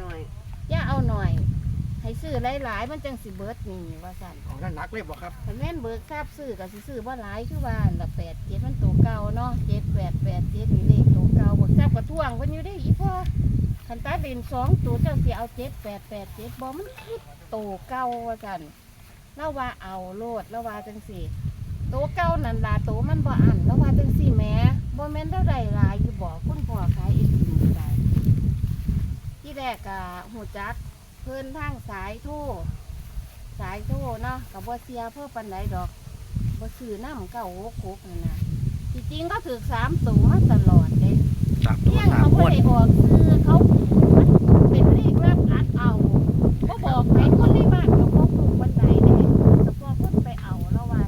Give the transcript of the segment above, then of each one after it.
หน่อยอย่าเอาหน่อย ให้ซื้อหลายๆมันจังสิเบิดนี่ว่าซั่นของนั่นนักเลยบ่ครับคันแม่นเบิกทราบซื้อก็สิซื้อบ่หลายคือว่าละ8 7มันตัวเก่าเนาะ7 8 8 7นี่เลขตัวเก่าเบิกทราบก็ท่วงเพิ่นอยู่ได้อีพ่อคันตาเด่นสองตัวเจ้าสิเอา7 8 8 7บ่มันคือตัวเก่าว่าซั่นเราว่าเอาโลดเราว่าจังซี่ตัวเก่านั่นล่ะตัวมันบ่อันเราว่าจังซี่แหมบ่แม่นเท่าใดหลายอยู่บ่คุณพ่อขายอีก ทีได้ที่แรกก็หูจัก เพิ่นทางสายโทรสายโทรเนาะกับบ่เสียเพื่อปันไดดอกบ่ซื้อน้ำเก้าหกหกนั่นนะที่จริงก็ถือสามตัวมาตลอดเด้สามตัวเที่ยงสามเขางบ่วดได้ออกซื้อเขามันเป็นเลขรับอัดเอาบ่บอกไปคนในบ้านก็บ่ปลูกบันไดเด้เฉพาะคนไปเอาแล้วว่า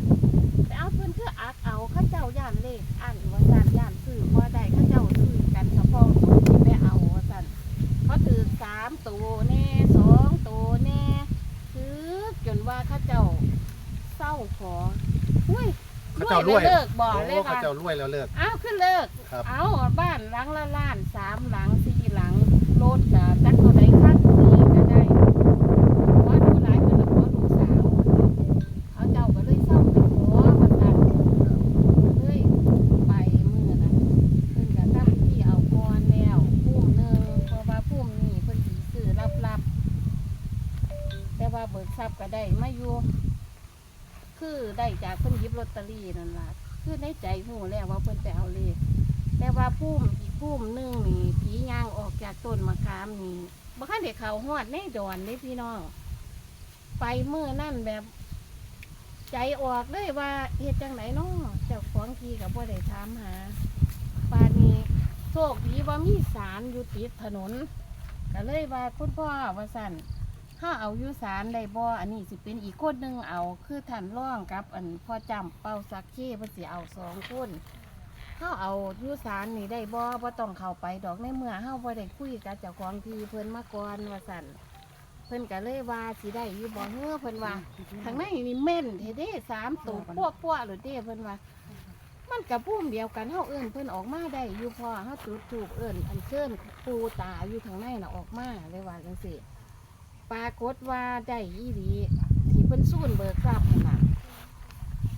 ไปเอาเพิ่นคืออัดเอาเขาเจ้าย่านเลขอันว่าย่านย่านซื้อบ่ได้เขาเจ้าซื้อกันเฉพาะคนที่ไปเอาว่าซั่น เขาถือสามตัวแน่สองตัวแน่ถือจนว่าเขาเจ้าเศร้าขออุ้ยเขาเจ้ารวย แล้เลิกบ่โอ้เลยเขาว่าเจ้ารวยแล้วเลิก อ้าวขึ้นเลิก ครับ เอาบ้านหลังละล้านสามหลังสี่หลังรถกะจักตัวใดขั้นนี้ก็ได้ขอดูหลายคนละขอดูสาวเขาเจ้าก็เลยเศร้าไปขอมาสั่นเลยไปมือนั้นเพิ่นก็ตั้งที่เอาก่อนแล้วพุ่มหนึ่งเพราะว่าพุ่มนี่เพิ่นสิซื้อรับๆแต่ว่าเบิกทรัพย์ก็ได้มาอยู่ คือ ได้จากเพิ่นหยิบลอตเตอรี่นั่นล่ะคือในใจหูแล้วว่าเพิ่นไปเอาเลขแต่ว่าพุ่มอีกพุ่มหนึ่งนี่ผีย่างออกจากต้นมะขามนี่บ่คันเด็กเขาฮอดในดอนเด้พี่น้องไปเมื่อนั่นแบบ ใจออกเลยว่าเฮ็ดจังไหนนาะเจ้าของทีกับบ่ได้ถามหาป่านนี้โชคดีว่ามีสารอยู่ติดถนนก็เลยว่าคุณพ่อว่าสั่น ถ้าเอายุสารได้บ่อันนี้สิเป็นอีกคนหนึ่งเอา คือท่านร่องกับ อันพ่อจำเป้าสักเคเพิ่นสิเอาสองคนถ้าเอายุสารนี่ได้บ่บ่ต้องเข้าไปดอกในเมื่อเฮาบ่ได้คุยกับเจ้าของทีเพิ่นมาก่อนว่าสั่นเพิ่นก็เลยว่าสิได้อยู่บ่เฮ้อเพิ่นว่าทางในนี่แม่นเทเด้สามตัวปั้วปั้วๆหรือเด้เพิ่นว่ามันกับพุ่มเดียวกันเฮาเอิ้นเพิ่นออกมาได้อยู่พอเฮาจุดถูกเอิ้นอันเชิญปูตาอยู่ทางในน่ะออกมาเลยว่าจังซี่ ปรากฏว่าได้อีหลีที่เพิ่นสูนเบิกทรัพย์นั่นน่ะ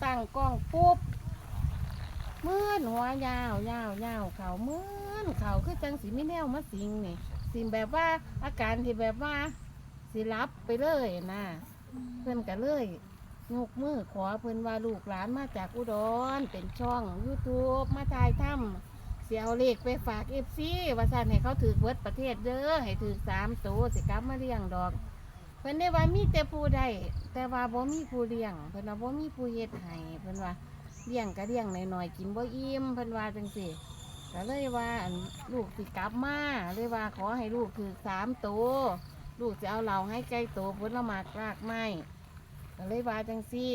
ตั้งกล้องปุ๊บมือนหัวยาวยาวยาวเขามือนเขาคือจังสีไม่แนวมาสิงนี่สิงแบบว่าอาการที่แบบว่าสิรับไปเลยนะเพิ่นก็เลยยกมือขอเพิ่นว่าลูกหลานมาจากอุดรเป็นช่อง YouTube มาถ่ายทำ เสียเอาเลขไปฝากเอฟซีว่าสั่นให้เขาถือเบิดประเทศเด้อให้ถือสามตัวสิกลับมาเลี้ยงดอก เพิ่นได้ว่ามีแต่ผู้ใดแต่ว่าบ่มีผู้เลี้ยง เพิ่นว่าบ่มีผู้เฮ็ดให้เพิ่นว่าเลี้ยงก็เลี้ยงหน่อยๆกินบ่อิ่มเพิ่นว่าจังซี่ก็เลยว่าอันลูกสิกลับมาเลยว่าขอให้ลูกถือสามตัวลูกจะเอาเหล่าให้ใกล้ตัวผลหมากรากไม้ก็เลยว่าจังซี่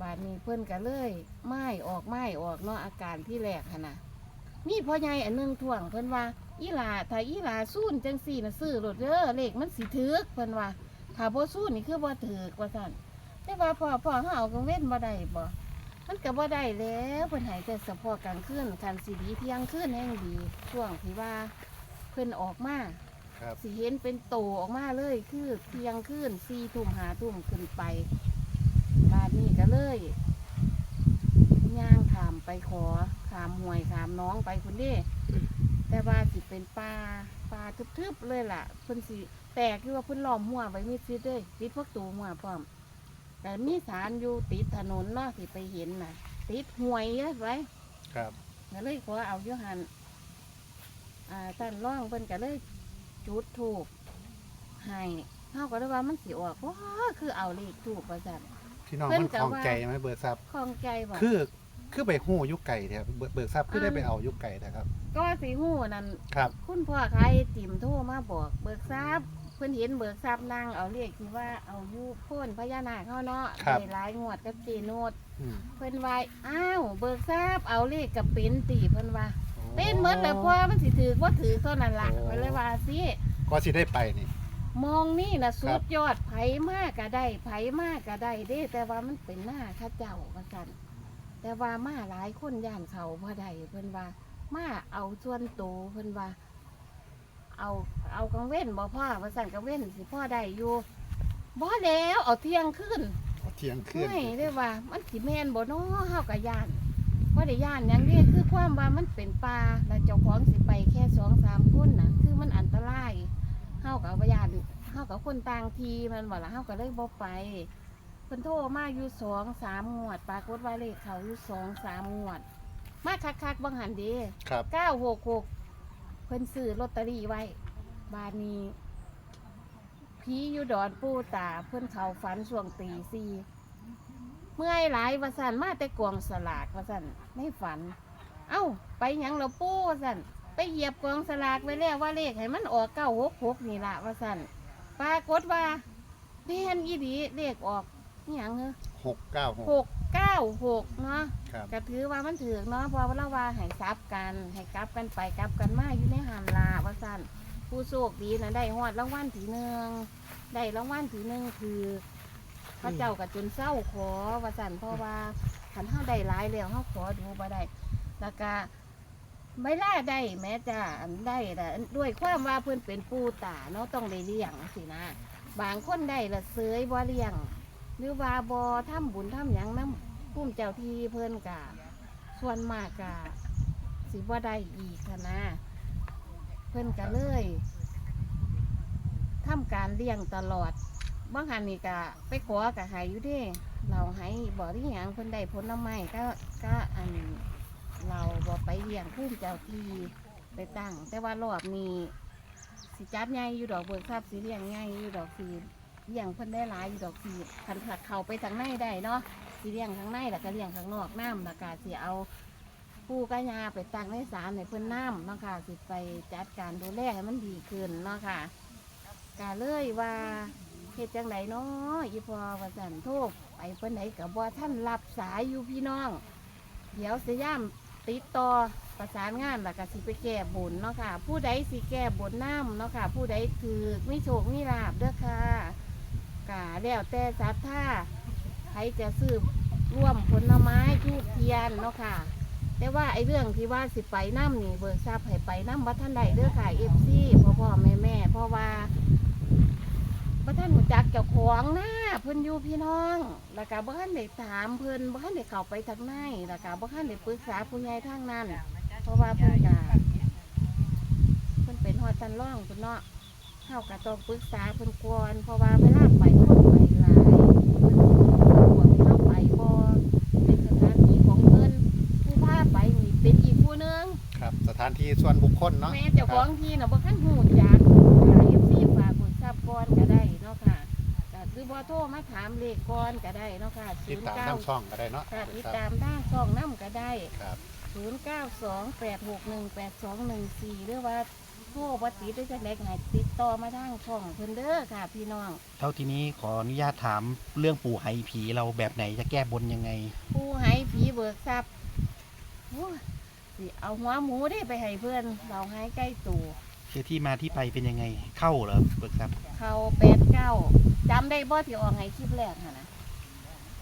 บาดนี้เพิ่นก็เลยไม้ออกไม้ออกเนาะอาการที่แรกหั่นน่ะ มีพ่อใหญ่อันหนึงท่วงเพิ่นว่า อีหลาถ้าอีหลาสู้นจังสี่นะซื้อรถเด้อเลขมันสิถึกเพิ่นว่าถ้าบ่สู้นี่คือบ่ถึกว่าซั่นแต่ว่าพ่อพ่อเฮาเอากังเว้นบ่ได้บ่มันก็บ่ได้แล้วเพิ่นให้แต่เฉพาะกลางคืนคันสิดีเที่ยงคืนแห่งดีช่วงที่ว่าเพิ่นออกมาครับสิเห็นเป็นโตออกมาเลยคือเที่ยงคืน4ทุ่ม5ทุ่มขึ้นไปบาดนี้ก็เลยย่างขามไปขอ ขามห่วยขามน้องไปคุณเด้แต่ว่าสิเป็นปลาปลาทึบๆเลยล่ะเพิ่นสิแตกคือว่าเพิ่นล้อมหัวไว้มีซิดเลยติดพวกตูหัวพร้อมแต่มีสารอยู่ติดถนนเนาะที่ไปเห็นน่ะ ติดห่วยเยอะไว้ครับก็เลยขอเอาอยู่หันอ่าท่านร่องเพิ่นก็เลยจุดถูกให้เฮาก็เลยว่ามันสิออกว้าคือเอาเลขถูกประจันพี่น้องเพิ่นมันก็คล่องว่าใจไหมเบิกทรัพย์คล่องใจบ่คือ คือไปหู้อยุกไก่เนี่ยเบิกเบิกทรัพย์คือได้อ่าไปเอาอยุกไก่นะครับ ก็สิหูนั่นครับ คุณพ่อขายไอติ่มโทรมาบอก เบิกทรัพย์เพิ่นเห็นเบิกทรัพย์นั่งเอาเลขที่ว่าเอาอยู่โพ่นพญานาคเขาเนาะครับ ได้หลายงวดกับเจโนดอืมเพิ่นว่าอ้าวเบิกทรัพย์เอาเลขกับเป็นตีเพิ่นว่าเป็นเหมือนแล้วพ่อมันสิถือว่าถือเท่านั้นล่ะเพิ่นเลยว่าสิก็สิได้ไปนี่ มองนี่น่ะสุครัดบยอดไผมากก็ได้ไผมากก็ได้เด้ แต่ว่ามันเป็นหน้าข้าเจ้าว่าซั่น แต่ว่ามาหลายคนย่านเขาบ่ได้เพิ่นว่า มาเอาส่วนโตวเพิ่นว่า เอาเอากังเว้นบ่พ่อว่าสั่นกังเว้นสิพ่อได้อยู่บ่แล้วเอาเที่ยงขึ้นเอาเที่ยงคืนไม่ได้ว่า มันสิแม่นบ่เนาะเฮากับย่านบ่ได้ย่านหยังนี้คือความว่ามันเป็นป่าแล้วเจ้าของสิไปแค่2-3คนน่ะ คือมันอันตรายเฮากับบ่ย่านเฮากับคนต่างทีมันบ่ล่ะเฮาก็เลยบ่ไป เพิ่นโทรมาอยู่2-3งวด ปรากฏว่าเลขเขาอยู่2-3งวด มาคักๆบังหันเด้ครับ เก้าหกหกเพิ่นซื้อลอตเตอรี่ไว้ บานนี้พีอยู่ดอนปูตา เพิ่นเขาฝันช่วงตีสี่เมื่อยหลายวาสันมาแต่กวงสลากวาสันไม่ฝัน เอ้า ไปหยังเราปูวาสันไปเหยียบกวงสลากไว้แล้วว่าเลขให้มันออกเก้าหกหกนี่ละวาสันปรากฏว่าแม่นอีดีเลขออก นี่หยังเหรอหกเก้าหกหกเก้าหกเนาะครับก็ถือว่ามันถือเนาะเพราะว่าเราว่าให้ซับกันให้กลับกันไปกลับกันมาอยู่ในหันลาว่าสั่นผู้โชคดีนะได้ฮอดรางวัลทีหนึ่งได้รางวัลทีหนึ่งคือพระเจ้ากับจนเศร้าขอว่าสั่นเพราะว่าขันเฮาได้หลายแล้วเฮาขอดูบ่ได้แล้วก็ไม่ล่าได้แม้จะอันได้แต่ด้วยความว่าเพื่อนเป็นปูตาเนาะต้องได้เลี้ยงสินะ บางคนได้ละเสยบ่เลี้ยง หรือว่าบ่ทำบุญทำหยังน้ำพุ่มเจ้าที่เพิ่นกะส่วนมากกะสิบ่ได้อีกนะเพิ่นกะเลยทำการเลี้ยงตลอดบางหันนี่กะไปขอกะหายอยู่เด้เราให้บ่ที่หยังเพิ่นได้ผลไม้ก็ก็อันเราบ่ไปเลี้ยงพุ่มเจ้าที่ไปตั้งแต่ว่ารอบนี้สิจัดใหญ่อยู่ดอกเบิกทรัพย์สิเลี้ยงใหญ่อยู่ดอกสี เลี้ยงเพิ่นได้หลายอยู่ดอกสีคันผักเขาไปทางในได้เนาะสิเลี้ยงข้างในแล้วก็เลี้ยงข้างนอกน้ำแล้วก็สิเอาปูกระยาไปตั้งในศาลในเพิ่นน้ำเนาะค่ะสิไปจัดการดูแลให้มันดีขึ้นเนาะค่ะกาเลยว่าเฮ็ดจังไดเนาะอีพอว่าสันโทษไปเพิ่นไหนกับว่าท่านรับสายอยู่พี่น้อง เดี๋ยวสย่ามติดต่อประสานงานแล้วก็สิไปแก้บนเนาะค่ะ ผู้ใดสิแก้บนน้ำเนาะค่ะ ผู้ใดคือไม่โชคไม่ลาบเด้อค่ะ กาแล้วแต่ศรัทธาใครจะซื้อร่วมผลไม้ทูบเทียนเนาะค่ะ แต่ว่าไอ้เรื่องที่ว่าสิไปน้ำนี่เบิกทราบให้ไปน้ำวัดท่านใดเด้อค่ะเอฟซีพ่อพ่อแม่แม่เพราะว่าวัท่านหูจักเจ้าของนะเพิ่นอยู่พี่น้องแล้วก็บ่ท่านได้ถามเพิ่นบ่ท่านได้เข้าไปทางในแล้วก็บ่ท่านได้ปรึกษาผู้ใหญ่ทางนั้น เพราะว่าเพิ่นก็เพิ่นเป็นฮอดตันร่องเพิ่นเนาะ เฮาก็ต้องปรึกษาเพิ่นก่อนเพราะว่าเวลาไปคนไปหลายหัวที่เราไปบ่เป็นสถานที่ของเพิ่นผู้พาไปนี่เป็นอีกผู้หนึงครับ สถานที่ส่วนบุคคลเนาะแม่เจ้าของที่น่ะบ่คันฮู้จักก็เอฟซีฝากบุญทรัพย์ก่อนก็ได้เนาะค่ะก็คือบ่โทรมาถามเลขก่อนก็ได้เนาะค่ะติดตามทางช่องก็ได้เนาะค่ะติดตามทางช่องนำก็ได้ ครับ 0928618214 หรือว่าโทรบ่ติดหรือจังได๋ก็ให้ติดต่อมาทางช่องเพิ่นเด้อค่ะ พี่น้องเท่าทีนี้ขออนุญาตถามเรื่องปู่ไหผีเราแบบไหนจะแก้บนยังไง ผู้ให้ผีเบิกทรัพย์โอ้ยสิเอาหัวหมูได้ไปให้เพื่อน เราให้ใกล้ตัวคือที่มาที่ไปเป็นยังไงเข้าเหรอเบิกทรัพย์เขาแปดเก้าจำได้บ่ที่ออกให้คลิปแรกค่ะนะไป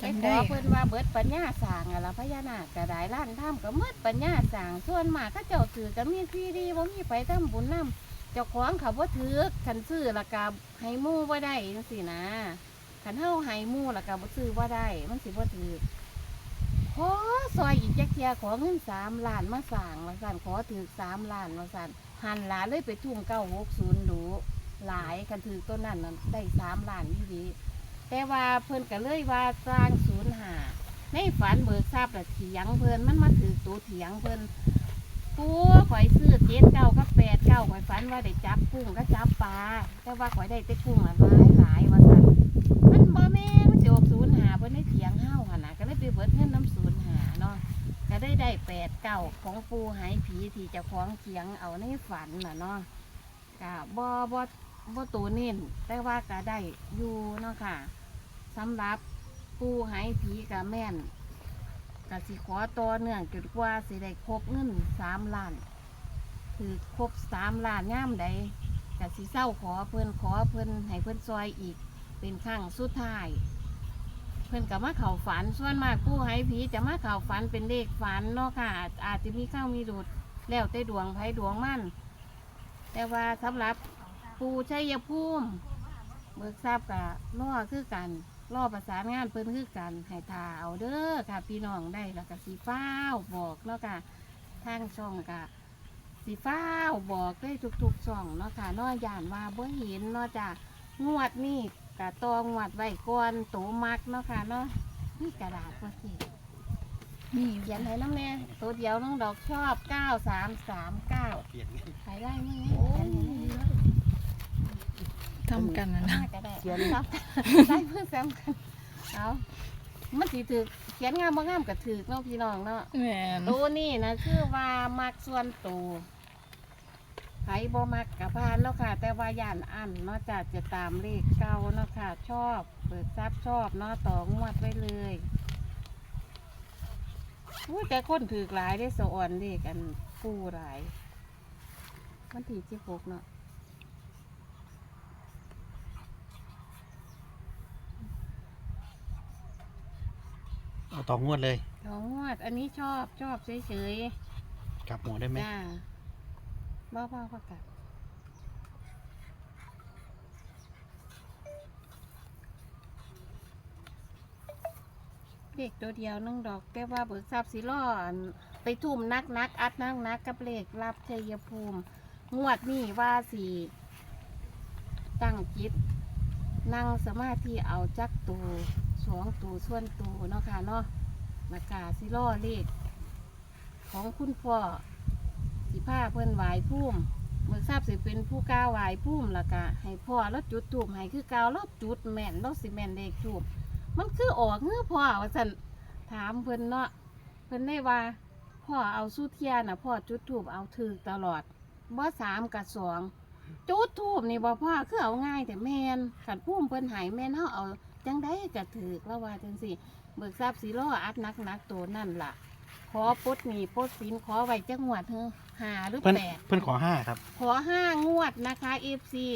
จำขได้อเพิ่นว่าเบิดปัญญาสร้างอะล่ะพญานาคก็ได้ล้านถ้ำก็เมิดปัญญาสร้างส่วนมากก็เจ้าถือก็มีที่ดีบ่มีไปทำบุญนำเจ้าของเขาบ่ถือคันซื้อและก็ให้หมู่บ่ได้จังซี่นะคันเฮาให้หมู่และก็บ่ซื้อบ่ได้ มันสิบ่ถือขอซอยอีกจักเทียขอเงินสามล้านมาสั่งมาสั่นขอถือสามล้านมาสั่นหันหลานเลยไปทุ่มเก้าหกศูนย์ดูหลายกันถือต้นนั้นน่ะได้สามล้านอยู่ดี แต่ว่าเพิ่นก็เลยว่าสร้างศูนย์หาในฝันเบิกทราบแต่เถียงเพิ่นมันมาถือตัวเถียงเพิ่นปูข่อยซื้อเจ็ดเก้าก็แปดเก้าข่อยฝันว่าได้จับกุ้งก็จับปลาแต่ว่าข่อยได้แต่กุ้งหลายหลายว่าสั่นมันบ่แม่มันสิออกศูนย์หาเพิ่นได้เถียงเฮาหันน่ะก็เลยไปเบิดเงินน้ำศูนย์หาเนาะก็ได้ได้แปดเก้าของปูหายผีที่เจ้าของเถียงเอาในฝันน่ะเนาะก็บ่บ่ บ่ตัวเน้นแต่ว่าก็ได้อยู่เนาะค่ะสำหรับปูหายผีก็แม่นก็สิขอต่อเนื่องจนกว่าสิได้ครบเงินสามล้าน คือครบสามล้านย่ามใดก็สิเศร้าขอเพิ่นขอเพิ่นให้เพิ่นซอยอีก เป็นครั้งสุดท้าย เพิ่นกับมาเข่าฝันส่วนมากผู้ให้ผีจะมาเข่าฝันเป็นเลขฝันเนาะค่ะ อาจจะมีเข้ามีดูดแล้วแต่ดวงไผดวงมั่นแต่ว่าสำหรับ ปูชัยภูมิเบิกทราบกับล่อคือกันล่อประสานงานเพิ่นคือกันให้ทาเอาเด้อค่ะพี่น้องได้แล้วก็สีฟ้าวบอกเนาะค่ะทางช่องกะสีฟ้าวบอกได้ทุกๆช่องเนาะค่ะเนอย่านว่าบ่เห็นเนาะจ้ะงวดนี่กะตองวดไว้ก่อนโตมักเนาะค่ะเนาะนี่กระดาษว่าสินี่เขียนให้น้ำแน่ตัวเดียวน้องดอกชอบเก้าสามสามเก้าเปลี่ยนขายได้ไหม ทำกันนะน่านะก็ได้เขียนครับได้เพื่อแซมกันเอามันสีถือเขียนงามบ่งามกับถือเนาะพี่น้องเนาะแม่นตัวนี้นะคือว่ามักส่วนตัวไผบ่มักกับพานเนาะค่ะ แต่ว่าย่านอันเนาะจากจะตามเลขเก่าเนาะค่ะ ชอบ เปิดซับชอบเนาะต่องวดไว้เลยอุ้ยแต่คนถือหลายได้สะอ่อนเลขอันกู้หลายวันที่สิบหกเนาะ เอาต่องวดเลยสองงวด อันนี้ชอบชอบเฉยกลับหัวได้ไหมๆจ้าบ้าบ้าประกาศเด็กตัวเดียวนึงดอก แต่ว่าเบิกทรัพย์สิล่ออันไปทุ่มนักนักอัดนักนักกับเลขรับชัยภูมิ งวดนี่ว่าสีตั้งจิต นั่งสมาธิเอาจักตู สองตูส่วนตูเนาะค่ะเนาะมากาสิล่อเลขของคุณพ่อสิผ้าเพิ่นไหวพุ่มเมื่อทราบสิเป็นผู้ก้าวไหวพุ่มล้วก็ให้พ่อแล้วจุดถูกให้คือก้าวแล้วจุดแม่นแล้วสิแม่นเลขถูกมันคือออกเงือพ่อว่าสันถามเพิ่นเนาะเพิ่นได้ว่า พ่อเอาสู้เทียนน่ะพ่อจุดถูกเอาถือตลอดบ่สามกับสองจุดถูกนี่บ่พ่อคือเอาง่ายแต่แม่นขันพุ่มเพิ่นหายแม่นเฮาเอา จังได้กะถือแล้วว่าจังสิเบิกทรัพย์สีล้ออัดนักนักๆตัวนั่นล่ะ ขอปลดหนี้ปลดสินขอไว้จังหวัดเฮอหาหรือเพื่อนแปด เพื่อนขอห้าครับ ขอห้างวดนะคะเอฟซี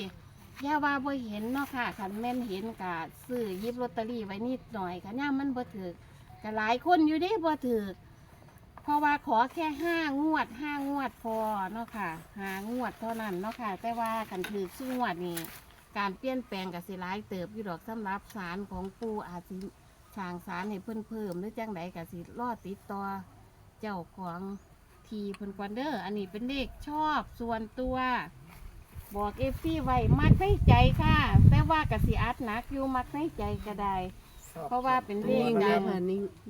ย่าว่าบ่เห็นเนาะค่ะคันแม่นเห็นกะซื้อหยิบลอตเตอรี่ไว้นิดหน่อยค่ะย่ามันบ่ถือกก็หลายคนอยู่เด้บ่ถือกเพราะว่าขอแค่ห้างวดห้างวดพอเนาะค่ะหางวดเท่านั้นเนาะค่ะ แต่ว่าคันถือซึ่งงวดนี้ การเปลี่ยนแปลงกับสิหลายเติบอยู่ดอกสำหรับสารของปูอาจสิสร้างสารให้เพิ่นเพิ่มหรือจังใดกับสิรอติดต่อเจ้าของทีเพิ่นกวันเดอร์อันนี้เป็นเลขชอบส่วนตัว บอกเอฟซีไว้มักในใจค่ะ แต่ว่ากสิอัดหนักอยู่มักในใจก็ได้ เพราะว่าเป็นเลขดัง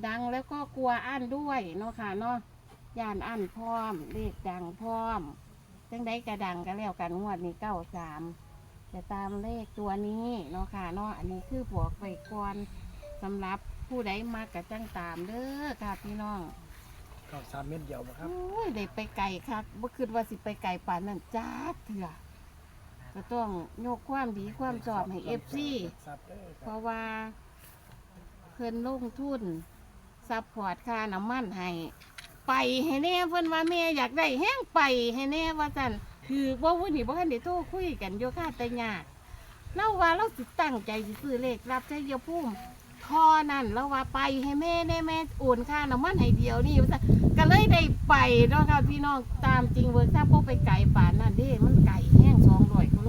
ดังแล้วก็กลัวอั้นด้วยเนาะค่ะเนาะย่านอั้นพร้อมเลขดังพร้อมจังได้กระดังก็แล้วกันงวดนี้เก้าสาม จะตามเลขตัวนี้เนาะค่ะเนาะอันนี้คือบอกไว้ก่อนสำหรับผู้ใดมากกะจังตามเด้อค่ะพี่น้องข้าวสามเม็ดเดียวบ่ครับ โอ้ยได้ไปไก่คักบ่คิดว่าสิไปไก่ป่านนั้นจ้าเถื่อก็ต้องโยกความดีความชอบให้เอฟซีซับเด้อคเพรับราะว่าเพิ่นลงทุนซัพพอร์ตค่าน้ำมันให้ไปให้แน่เพิ่นว่าแม่อยากได้แห้งไปให้แน่ว่าซั่น คือบ่วุ่นนี่บ่ทันได้โทรคุยกันโยค่าแต่ยากเราว่าเราสิตั้งใจสิซื้อเลขรับใจยภูมิทอนั่นเราว่าไปให้แม่แน่แม่โอนค่าน้ำมันให้เดียวนี่ว่าก็เลยได้ไปเนาะค่ะพี่น้องตามจริงเวิร์กถ้าพวกไปไก่ป่านนั่นเด้มันไก่แห้งสองร้อยกิโล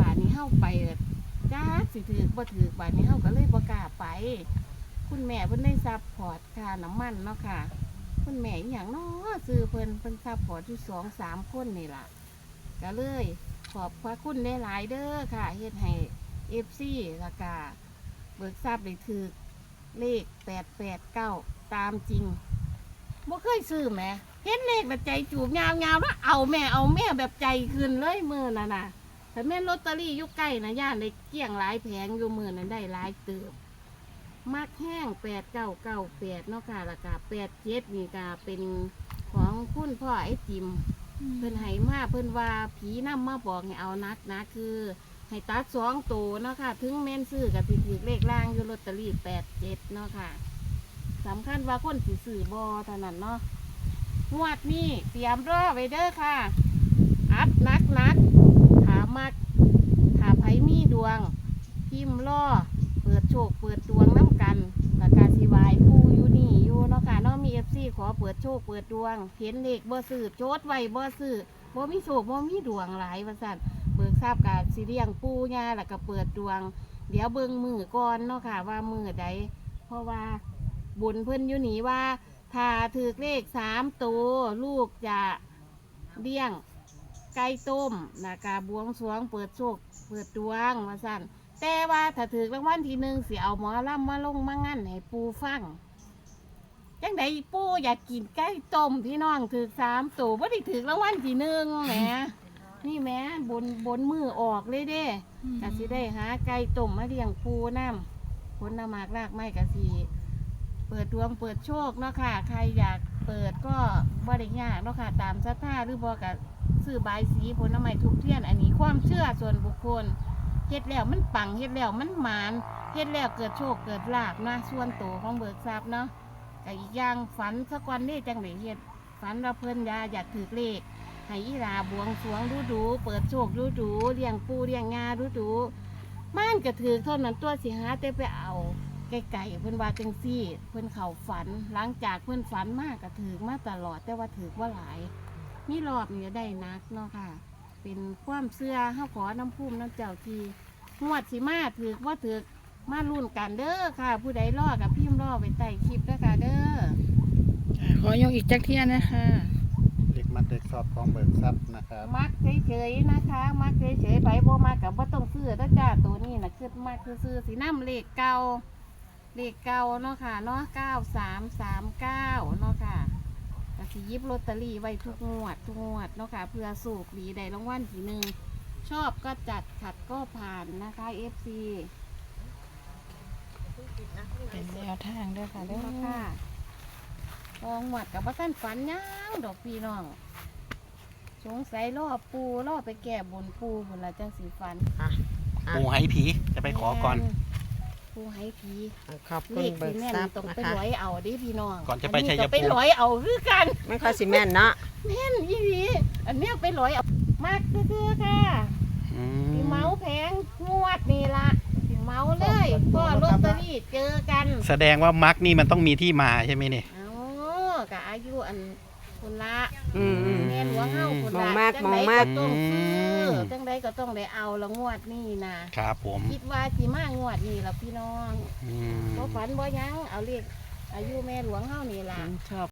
ป่านนี้เข้าไปจ้าสิถือบ่ถือป่านนี้เข้าก็เลยบ่กล้าไป คุณแม่เพิ่นได้ซับพอร์ตค่าน้ำมันเนาะค่ะ คุณแม่อหย่างเนาะซื้อเพิ่นเพิ่นซับพอร์ตอยู่สองสามคนนี่ล่ะก็เลย ขอบพระคุณได้หลายๆเด้อค่ะเฮ็ดให้เอฟซีแล้วก็เบิกทราบได้ถือเลขแปดแปดเก้าตามจริงบ่เคยซื้อแหม่เห็นเลขแบบใจจูบยาวๆแล้วเอาแม่เอาแม่แบบใจคืนเลยมือน่ะนะแต่แม่นลอตเตอรี่อยู่ใกล้นะย่านเลยเกลี้ยงหลายแผงอยู่มือนั้นได้หลายเติบ มักแห้งแปดเก้าเก้าแปดเนาะค่ะแล้วก็แปดเจ็ดนี่ก็เป็นของคุณพ่อไอ้จิม เพิ่นให้มาเพิ่นว่าผีนำมาบอกให้เอานักนะคือให้ตัดสองตัวเนาะค่ะ ถึงแม่นซื้อกับสิถือเลขล่างอยู่ลอตเตอรี่แปดเจ็ดเนาะค่ะสำคัญว่าคนสิสื่อบอเท่านั้นเนาะงวดนี้เตรียมรอไว้เด้อค่ะ อัดนักนักถามักถาไผมีดวง พิมพ์ล่อเปิด โชคเปิดดวงน้ำกันประกาศสิวายผู้อยู่นี่อยู่เนาะค่ะเนาะมีเอฟซีขอเปิดโชคเปิดดวง เห็นเลขบ่ซื้อโจทย์ไว้บ่ซื้อบ่มีโชคบ่มีดวงหลายว่าซั่นเบิกทราบกาสิเลี้ยงปู่ย่าแล้วก็เปิดดวง เดี๋ยวเบิ่งมือก่อนเนาะค่ะว่ามือใดเพราะว่าบุญเพิ่นอยู่นี่ว่าถ้าถือเลขสามตัวลูกจะเลี้ยงไก่ต้มนะคะบวงสรวงเปิดโชคเปิดดวงว่าสั่น แต่ว่าถ้าถือรางวัลที่หนึ่งสิเอาหมอลำมาลงมางั้นให้ปูฟังจังไดปูอยากกินไก่ต้มพี่น้องถือสามตัวว่าได้ถือรางวัลที่หนึ่งแหมนี่แหม่บนบนมือออกเลยเด้กะสิได้หาไก่ต้มมาเลี้ยงปูน้ำผลน้ำหมากรากไม้กะสิเปิดดวงเปิดโชคเนาะค่ะ ใครอยากเปิดก็บ่ได้ยากเนาะค่ะ ตามศรัทธาหรือบ่กับซื้อบายสีผลไม้ทุกเทียน อันนี้ความเชื่อส่วนบุคคล เฮ็ดแล้วมันปังเฮ็ดแล้วมันหมานเฮ็ดแล้วเกิดโชคเกิดลาบนะส่วนตัวของเบิกทรัพย์เนาะแต่อีกอย่างฝันสักวันนี้จังได้เฮ็ดฝันว่าเพิ่นยาอยากถือเลขให้อีลาบวงสรวงดูดูเปิดโชคดูดูเลี้ยงปูเลี้ยงงาดูดูม่านก็ถือเท่านั้นตัวสิหาแต่ไปเอาไกลๆเพิ่นว่าจังซี่ เพิ่นเข่าฝันหลังจากเพิ่นฝันมากก็ถือมาตลอดแต่ว่าถือว่าหลาย มีรอบเนี้ได้นักเนาะค่ะ เป็นความเชื่อเฮาขอน้ำพุ่มน้ำเจ้าทีงวดสิมาถือว่าถือมารุ่นกันเด้อค่ะ ผู้ใดรอกับพิมพ์รอไปใต้คลิปเด้อค่ะเด้ออะขอยกอีกจักเที่ยนะคะเด็กมัดเด็กสอบของเบิกทรัพย์นะครับมักเฉยๆนะคะ มักเฉยๆไปบ่มากับบ่ต้องซื้อเด้อจ้าตัวนี้น่ะคือมักคือซื้อสีน้ำเลขเก่าเลขเก่าเนาะค่ะเนาะเก้าสามสามเก้าเนาะค่ะ ก็สิหยิบลอตเตอรี่ไว้ทุกงวด ทุกงวดเนาะค่ะเพื่อสูกดีได้รางวัลทีหนึ่งชอบก็จัดขัดก็ผ่านนะคะ FC เป็นแนวทางด้วยค่ะเด้เด้ออค่ะพองวดกับว่าท่านฝันหยังดอกพี่น้องสงสัยล่อปูล่อไปแก่บนปูบนละจังสีฟัน ปูไฮผีจะไปขอก่อน ปูให้ผีขอบเลคุณขเบิที่กแม่นทรัพย์ต้องนะไปคะร้อยเอาดิพี่น้องก่อนจะไปอัชัยก็ไปภูมิร้อยเอาคือกันไม่ค่อยสิแม่นเนาะแม่นอีหลีอันเนี้ยไปร้อยเอามากคือๆค่ะอืสิเมามแพงงวดนี่ละสิเมาเลยก็ลอตเตอรี่เจอกัน แสดงว่ามักนี่มันต้องมีที่มาใช่ไหมเนี่ย เอากับอายุอัน คุณละอืมอืม แม่หลวงเฮาคุณมองละมากจัมองใดมาก ต้องซื้อจังใดก็ต้องได้เอาละงวดนี่นะครับผมคิดว่าสิมางวดนี่ละพี่น้องอืม บ่ฝันบ่หยังเอาเลขอายุแม่หลวงเฮานี่ล่ะ ชอบ